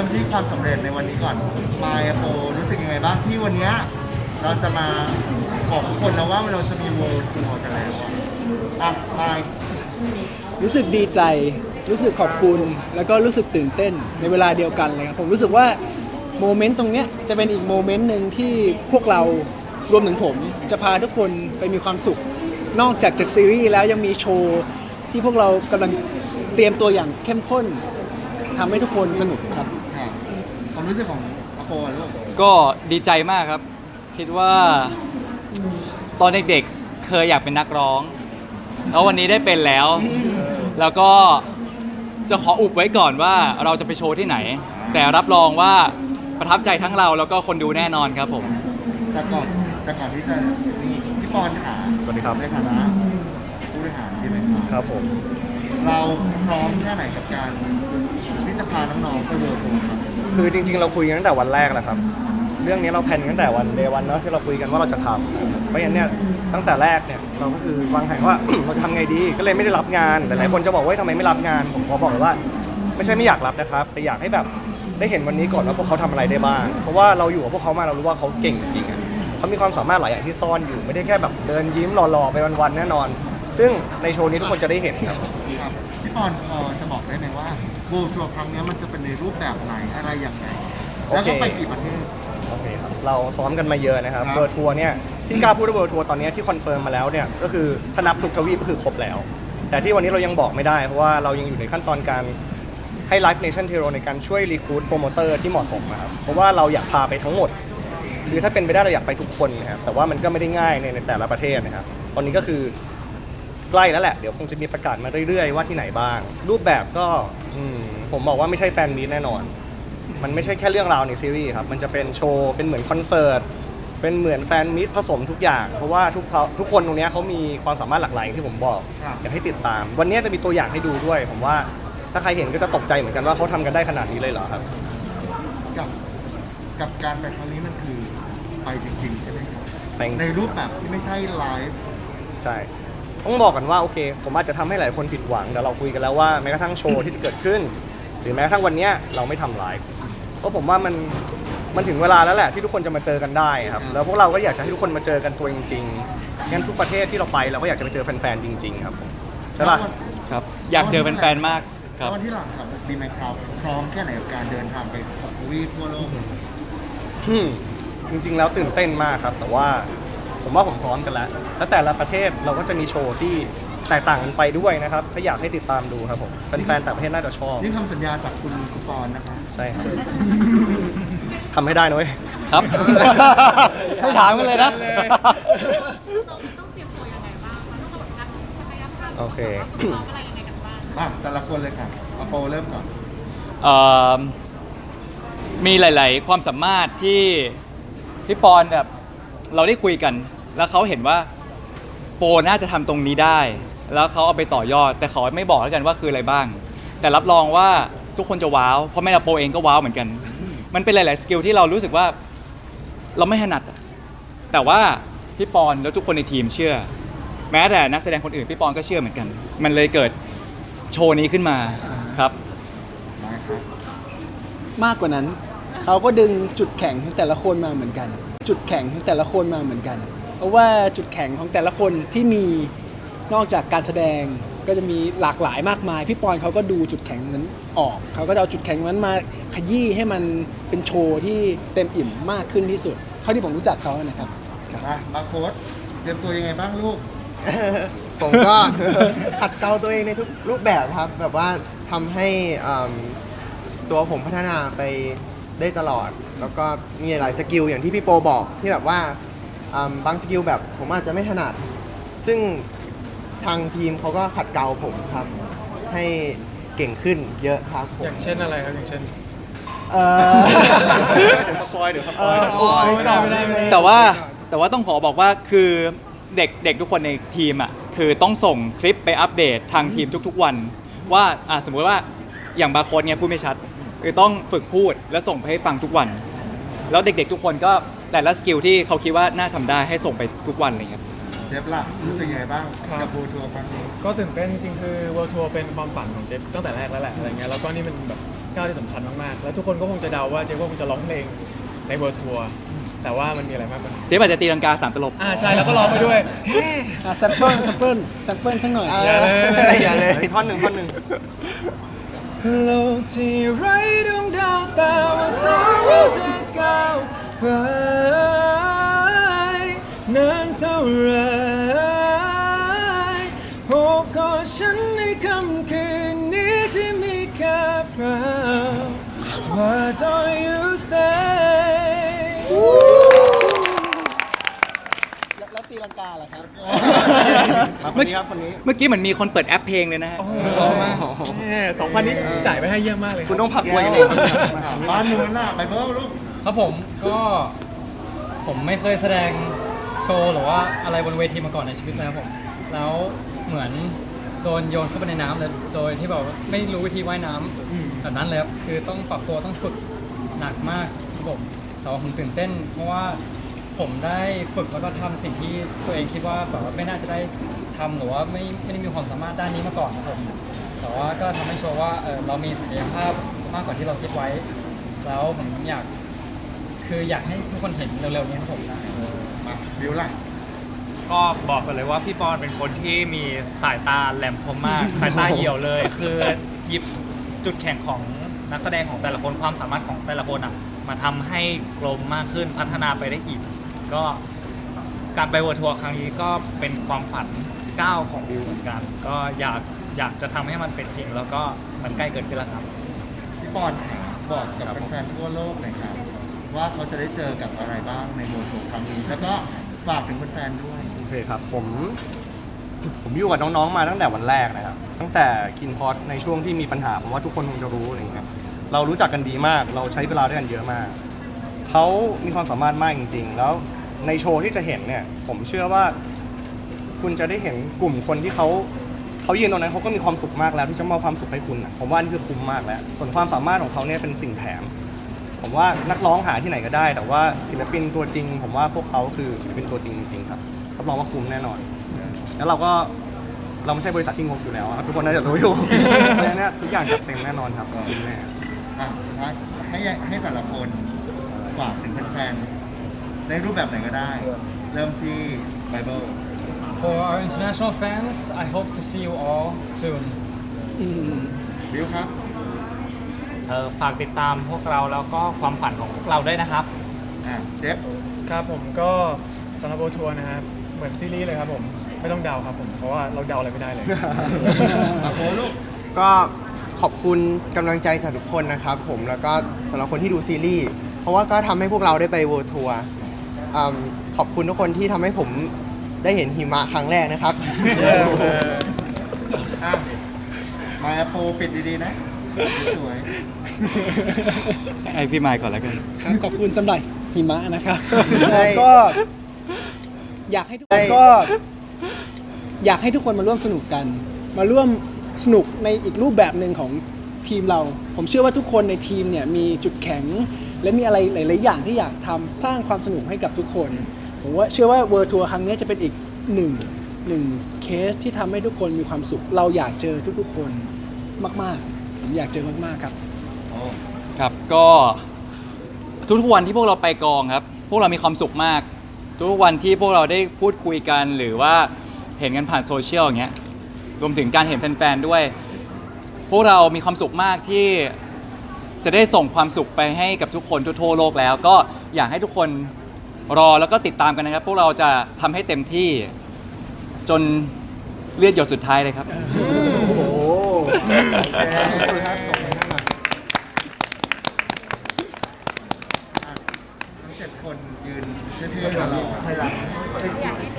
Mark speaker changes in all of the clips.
Speaker 1: ริ่มที่ความสำเร็จในวันนี้ก่อนมาโฟรู้สึกยังไงบ้างที่วันเนี้ยเราจะมาบอกทุกคนนะว่าเราจะมีเวิร์ทัวร์กันแล้วอะอะมา
Speaker 2: รู้สึกดีใจ รู้สึกขอบคุณ แล้วก็รู้สึกตื่นเต้นในเวลาเดียวกันเลยครับ ผมรู้สึกว่าโมเมนต์ตรงเนี้ยจะเป็นอีกโมเมนต์หนึ่งที่พวกเรารวมถึงผม จะพาทุกคนไปมีความสุข นอกจากจะซีรีส์แล้วยังมีโชว์ที่พวกเรากำลังเตรียมตัวอย่างเข้มข้นทำให้ทุกคนสนุกครับ
Speaker 1: ค่ะความรู้สึกของอโปอะลูก
Speaker 3: ก็ดีใจมากครับ คิดว่าตอนเด็กๆเคยอยากเป็นนักร้อง แล้ววันนี้ได้เป็นแล้ว แล้วก็จะขออุบไว้ก่อนว่าเราจะไปโชว์ที่ไหน แต่รับรองว่าประทับใจทั้งเราแล้วก็คนดูแน่นอนครับผม
Speaker 1: แต่ก่อนแต่ก่อนที่จะนี่พี่ปอนขา
Speaker 4: สวัสดีครับ
Speaker 1: ในฐานะผู้บริหารใช่ไหมครับ
Speaker 4: ครับผม
Speaker 1: เราพร้อมแค่ไหนกับการที่จะพาน้องๆไปเวิร์ทัวร์ครับ
Speaker 4: คือจริง ๆ เราคุยกันตั้งแต่วันแรกแหล้วครับ เรื่องนี้เราแพลนกันตั้งแต่วันเดวันเนาะที่เราคุยกันว่าเราจะทำเพราะฉะนั้นเนี่ยตั้งแต่แรกเนี่ยเราก็คือวางแผนว่า เราจะทำไงดีก็เลยไม่ได้รับงานหลายๆคนจะบอกว่าทำไมไม่รับงาน ผมขอบอกเลยว่า ไม่ใช่ไม่อยากรับนะครับ แต่อยากให้แบบได้เห็นวันนี้ก่อนว่าพวกเขาทำอะไรได้บ้าง เพราะว่าเราอยู่กับพวกเขามาเรารู้ว่าเขาเก่งจริงๆอะเขามีความสามารถหลายอย่างที่ซ่อนอยู่ไม่ได้แค่แบบเดินยิ้มหล่อๆไปวันๆแน่นอน ซึ่งในโชว์นี้ทุกคนจะได้เห็นครับ
Speaker 1: ครับ พี่ปอนพอจะบอกได้ไหมว่าเวิร์ทัวร์ครั้งนี้มันจะเป็นในรูปแบบไหนอะไรอย่างไรแล้วก็ไปกี่ประเทศ
Speaker 4: โอเคครับเราซ้อมกันมาเยอะนะครับ
Speaker 1: ครับ
Speaker 4: เบอร์ทัวร์เนี่ยที่กล้าพูดว่าเบอร์ทัวร์ตอนนี้ที่คอนเฟิร์มมาแล้วเนี่ยก็คือถ้านับทุกทวีปก็คือครบแล้ว แต่ที่วันนี้เรายังบอกไม่ได้ เพราะว่าเรายังอยู่ในขั้นตอนการให้ Live Nation t e r o ในการช่วยรีคูดโปรโมเตอร์ที่เหมาะสมนะครับเพราะว่าเราอยากพาไปทั้งหมด คือถ้าเป็นไปได้เราอยากไปทุกคนนะครับแต่ว่ามันก็ไม่ได้ง่ายในในแต่ละประเทศนะครับตอนนี้ก็คือ ใกล้แล้วแหละ เดี๋ยวคงจะมีประกาศมาเรื่อยๆ ว่าที่ไหนบ้าง รูปแบบก็อืมผมบอกว่าไม่ใช่แฟนมีตแน่นอน มันไม่ใช่แค่เรื่องราวในซีรีส์ครับ มันจะเป็นโชว์ เป็นเหมือนคอนเสิร์ต เป็นเหมือนแฟนมิตรผสมทุกอย่าง เพราะว่าทุกเขาทุกคนตรงเนี้ยเขามีความสามารถหลากหลายอย่างที่ผมบอก
Speaker 1: ครับ
Speaker 4: อยากให้ติดตาม วันนี้จะมีตัวอย่างให้ดูด้วย ผมว่าถ้าใครเห็นก็จะตกใจเหมือนกันว่าเขาทำกันได้ขนาดนี้เลยเหรอครับ
Speaker 1: กับกับการไปครั้งนี้มันคือไปจริงๆใช่ไหมครับ
Speaker 4: ไปจริงๆ
Speaker 1: ในรูปแบบที่ไม่ใช่ไลฟ์
Speaker 4: ใช่ ต้องบอกกันว่าโอเค ผมอาจจะทำให้หลายคนผิดหวังแต่เราคุยกันแล้วว่าแม้กระทั่งโชว์ที่จะเกิดขึ้น หรือแม้กระทั่งวันเนี้ยเราไม่ทำไลฟ์เพราะผมว่ามันมันถึงเวลาแล้วแหละที่ทุกคนจะมาเจอกันได้ครับแล้วพวกเราก็อยากจะให้ทุกคนมาเจอกันตัวจริงๆงั้นทุกประเทศที่เราไปเราก็อยากจะไปเจอแฟนๆจริง ๆ ครับผมใช่ปะ
Speaker 1: แล้ววัน
Speaker 3: ครับอยากเจอแฟนๆมากค
Speaker 1: แล้
Speaker 3: รั
Speaker 1: ว
Speaker 3: บ
Speaker 1: วันที่หลังครับดีไหมครับพร้อมแค่ไหนกับการเดินทางไปทวีปทั่วโลก
Speaker 4: อืมจริงๆ แล้วตื่นเต้นมากครับ แต่ว่า ผมว่าผมพร้อมกันแล้ว แล้วแต่ละประเทศเราก็จะมีโชว์ที่แตกต่างกันไปด้วยนะครับ ถ้าอยากให้ติดตามดูครับผมแฟนๆต่างประเทศน่าจะชอบ
Speaker 1: นี่คำสัญญาจากคุณปอนนะครับ
Speaker 4: ใช่ครับทำให้ได้นะเว้ย
Speaker 3: ครับ ไม่ถามกันเลยนะ
Speaker 5: ต้องเตรียมตัวยังไงบ้างคะต้องแบบนักศักยภาพ
Speaker 4: โอเค
Speaker 5: ฝึกซ้อมอะไรยังไงกันบ้าง
Speaker 1: อะแต่ละคนเลยค่ะอโปเริ่มก่อน
Speaker 3: เอ่อมีหลาย ๆ ความสามารถที่พี่ปอนแบบ เราได้คุยกัน แล้วเขาเห็นว่าโปรน่าจะทำตรงนี้ได้ แล้วเขาเอาไปต่อยอด แต่เขาไม่บอกแล้วกันว่าคืออะไรบ้าง แต่รับรองว่าทุกคนจะว้าวเพราะแม่เราโปเองก็ว้าวเหมือนกัน มันเป็นหลาย ๆ สกิลที่เรารู้สึกว่าเราไม่ถนัดอะแต่ว่าพี่ปอนแล้วทุกคนในทีมเชื่อ แม้แต่นักแสดงคนอื่นพี่ปอนก็เชื่อเหมือนกัน มันเลยเกิดโชว์นี้ขึ้นมาครับ
Speaker 1: มาครับ
Speaker 2: มากกว่านั้น เขาก็ดึงจุดแข็งของแต่ละคนมาเหมือนกัน จุดแข็งของแต่ละคนมาเหมือนกัน เพราะว่าจุดแข็งของแต่ละคนที่มีนอกจากการแสดงก็จะมีหลากหลายมากมาย พี่ปอนเขาก็ดูจุดแข็งนั้นออก เขาก็จะเอาจุดแข็งนั้นมาขยี้ให้มันเป็นโชว์ที่เต็มอิ่มมากขึ้นที่สุด เท่าที่ผมรู้จักเขานะครับ
Speaker 1: มามาโค้ดเตรียมตัวยังไงบ้างลูก
Speaker 6: ผมก็ ขัดเกลาตัวเองในทุกรูปแบบครับ แบบว่าทำให้อืมตัวผมพัฒนาไป ได้ตลอด แล้วก็มีหลายสกิลอย่างที่พี่โปบอกที่แบบว่าอืมบางสกิลแบบผมอาจจะไม่ถนัด ซึ่งทางทีมเขาก็ขัดเกลาผมครับ ให้เก่งขึ้นเยอะครับผม
Speaker 7: อย่างเช่นอะไรครับอย่างเช่น
Speaker 6: เออ
Speaker 4: เดี๋ยวสปอยเดี๋ยวสป
Speaker 6: เอ
Speaker 4: อย
Speaker 6: อโอ้ยไม่ได้ไม่ได้ไม่ได้
Speaker 3: แต่ว่าแต่ว่าต้องขอบอกว่าคือเด็กเด็กทุกคนในทีมอะคือต้องส่งคลิปไปอัปเดตทางทีมทุกๆวัน ว่าอะสมมติว่าอย่างบาร์โค้ดเนี่ยพูดไม่ชัด คือต้องฝึกพูดแล้วส่งไปให้ฟังทุกวัน แล้วเด็กๆทุกคนก็แต่ละสกิลที่เขาคิดว่าน่าทำได้ให้ส่งไปทุกวันอะไรเงี้ย
Speaker 1: เจฟล่ะรู้สึกยังไงบ้าง
Speaker 7: ครับ
Speaker 1: กับบูทัวร์ครั้งนี้
Speaker 7: ก็ตื่นเต้นจริงๆคือ World Tour เป็นความฝันของเจฟตั้งแต่แรกแล้วแหละอะไรเงี้ยแล้วก็นี่มันแบบก้าวที่สำคัญมากๆ แล้วทุกคนก็คงจะเดาว่าเจ๊ก็คงจะร้องเพลงในเวิร์ทัวร์แต่ว่ามันมีอะไรมากกว่านั้น
Speaker 3: เจ๊อาจจะตีลังกาสามตลบ
Speaker 7: อ่าใช่แล้วก็ร้องไปด้วย
Speaker 2: อะแซมเปิลแซมเปิลแซมเปิลสักหน่อย
Speaker 6: เอ
Speaker 7: อย่า
Speaker 6: อ
Speaker 7: เลย
Speaker 6: อย่าเลย
Speaker 4: ท่อนหนึ่งท่อนหนึ่ง
Speaker 7: โลกที่ไร้ดวงดาวแต่ว่าสองเราจะก้าวไปนานเท่าไรโอบกอดฉันในค่ำคืนนี้ที่มีแค่เพราะ Why don't you stay
Speaker 2: ครับ
Speaker 4: ครับคนนี้ครับคนนี้
Speaker 3: เมื่อกี้เหมือนมีคนเปิดแอปเพลงเลยนะฮะ
Speaker 7: สองพันนี้จ่ายไปให้เยี่ยมมากเลย
Speaker 4: คุณต้องพักไว้เลย
Speaker 1: อะบ้านนู้นน่ะไปเบิ้ลลูก
Speaker 8: ครับผมก็ผมไม่เคยแสดงโชว์หรือว่าอะไรบนเวทีมาก่อนในชีวิตเลยครับผม แล้วเหมือนโดนโยนเข้าไปในน้ำเลยโดยที่แบบว่าไม่รู้วิธีว่ายน้ำแบบนั้นเลยครับ คือต้องปรับตัวต้องฝึกหนักมากครับผมแต่ว่าผมตื่นเต้น เพราะว่า ผมได้ฝึกแล้วก็ทำสิ่งที่ตัวเองคิดว่าแบบว่าไม่น่าจะได้ทำหรือว่าไม่ไม่ได้มีความสามารถด้านนี้มาก่อนครับผมแต่ว่าก็ทำให้โชว์ว่าเออเรามีศักยภาพมากกว่าที่เราคิดไว้ แล้วผมอยาก คืออยากให้ทุกคนเห็นเร็วๆนี้ครับผม
Speaker 1: มาบิวล่ะ
Speaker 9: ก็บอกกันเลยว่าพี่ปอนเป็นคนที่มีสายตาแหลมคมมาก สายตาเหี่ยวเลย คือหยิบจุดแข็งของนักแสดงของแต่ละคนความสามารถของแต่ละคนอะมาทำให้กลมมากขึ้นพัฒนาไปได้อีก ก็การไปเวิร์ทัวร์ครั้งนี้ก็เป็นความฝันก้าวของบิวเหมือนกัน ก็อยากอยากจะทำให้มันเป็นจริง แล้วก็มันใกล้เกิดขึ้นแล้วครับ
Speaker 1: พี่ปอนบอกกับแฟนๆทั่วโลกหน่อยครับว่าเขาจะได้เจอกับอะไรบ้างในโมโชครั้งนี้แล้วก็ฝากถึงแฟนๆด้วย
Speaker 4: โอเคครับผม ผมอยู่กับน้องๆมาตั้งแต่วันแรกนะครับ ตั้งแต่กินพอดในช่วงที่มีปัญหาผมว่าทุกคนคงจะรู้อะไรอย่างเงี้ยเรารู้จักกันดีมาก เราใช้เวลาด้วยกันเยอะมาก เขามีความสามารถมากจริง ๆ แล้ว ในโชว์ที่จะเห็นเนี่ยผมเชื่อว่าคุณจะได้เห็นกลุ่มคนที่เขาเขายืนตรงนั้นเขาก็มีความสุขมากแล้วที่จะมอบความสุขให้คุณนะผมว่านี่คือคุ้มมากแล้ว ส่วนความสามารถของเขาเนี่ยเป็นสิ่งแถม ผมว่านักร้องหาที่ไหนก็ได้ แต่ว่าศิลปินตัวจริง ผมว่าพวกเขาคือศิลปินตัวจริงจริงๆครับรับรองว่าคุ้มแน่นอน แล้วเราก็เราไม่ใช่บริษัทที่งกอยู่แล้วครับทุกคนน่าจะรู้อยู่ เพราะฉะนั้นเนี่ยทุกอย่างจัดเต็มแน่นอนครับคุ้มแน่
Speaker 1: อะให้ให้แต่ละคนฝากถึงแฟนๆ ในรูปแบบไหนก็ได้ เริ่มที่ไบเบิล
Speaker 8: For our international fans I hope to see you all soon
Speaker 1: บิวครับ
Speaker 9: เออฝากติดตามพวกเราแล้วก็ความฝันของพวกเราด้วยนะครับ
Speaker 1: อะเจฟ
Speaker 7: ครับผมก็สำหรับโบทัวร์นะครับ เหมือนซีรีส์เลยครับผม ไม่ต้องเดาครับผม เพราะว่าเราเดาอะไรไม่ได้เลย
Speaker 1: ตะโพลูก
Speaker 6: ก็ขอบคุณกำลังใจจากทุกคนนะครับผมแล้วก็สำหรับคนที่ดูซีรีส์เพราะว่าก็ทำให้พวกเราได้ไปเวิร์ทัวร์อืม ขอบคุณทุกคนที่ทำให้ผมได้เห็นหิมะครั้งแรกนะครับ
Speaker 1: อะมาโปรปิดดีๆนะ สวย
Speaker 3: ไอพี่ไมค์ก่อนแล้วกัน
Speaker 2: ครับขอบคุณสำหรับหิมะนะครับ
Speaker 6: ใช่
Speaker 2: แล้วก็ อยากให้ทุกคนก็ อยากให้ทุกคนมาร่วมสนุกกัน มาร่วมสนุกในอีกรูปแบบหนึ่งของทีมเรา ผมเชื่อว่าทุกคนในทีมเนี่ยมีจุดแข็ง และมีอะไรหลาย ๆ อย่างที่อยากทำสร้างความสนุกให้กับทุกคน ผมว่าเชื่อว่าเวอร์ทัวร์ครั้งนี้จะเป็นอีกหนึ่งหนึ่งเคสที่ทำให้ทุกคนมีความสุข เราอยากเจอทุก ๆ คนมาก ๆ ผมอยากเจอมาก ๆ ครับ
Speaker 1: โอ้
Speaker 3: ครับก็ทุกๆวันที่พวกเราไปกองครับ พวกเรามีความสุขมาก ทุกๆวันที่พวกเราได้พูดคุยกันหรือว่าเห็นกันผ่านโซเชียลอย่างเงี้ยรวมถึงการเห็นแฟนๆด้วย พวกเรามีความสุขมากที่ จะได้ส่งความสุขไปให้กับทุกคนทั่วโลกแล้ว ก็อยากให้ทุกคนรอแล้วก็ติดตามกันนะครับ พวกเราจะทำให้เต็มที่จนเลือดหยดสุดท้ายเลยครับ
Speaker 1: อะทั้งเจ็ดคนยืนเท่ๆกับเราให้รัก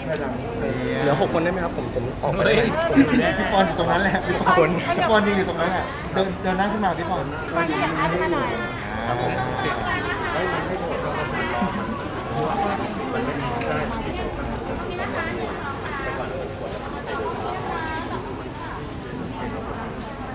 Speaker 1: ให้รัก
Speaker 4: เหลือหก คนได้ไหมครับผมผมออกไป
Speaker 9: เฮ้ย
Speaker 4: ผม
Speaker 1: พี่ปอนอยู่ตรงนั้นแหละพี่ปอน
Speaker 6: คน
Speaker 1: พี่ปอนยืนอยู่ตรงนั้นแหละเดินเดินหน้าขึ้นมาพี่ปอนครับผม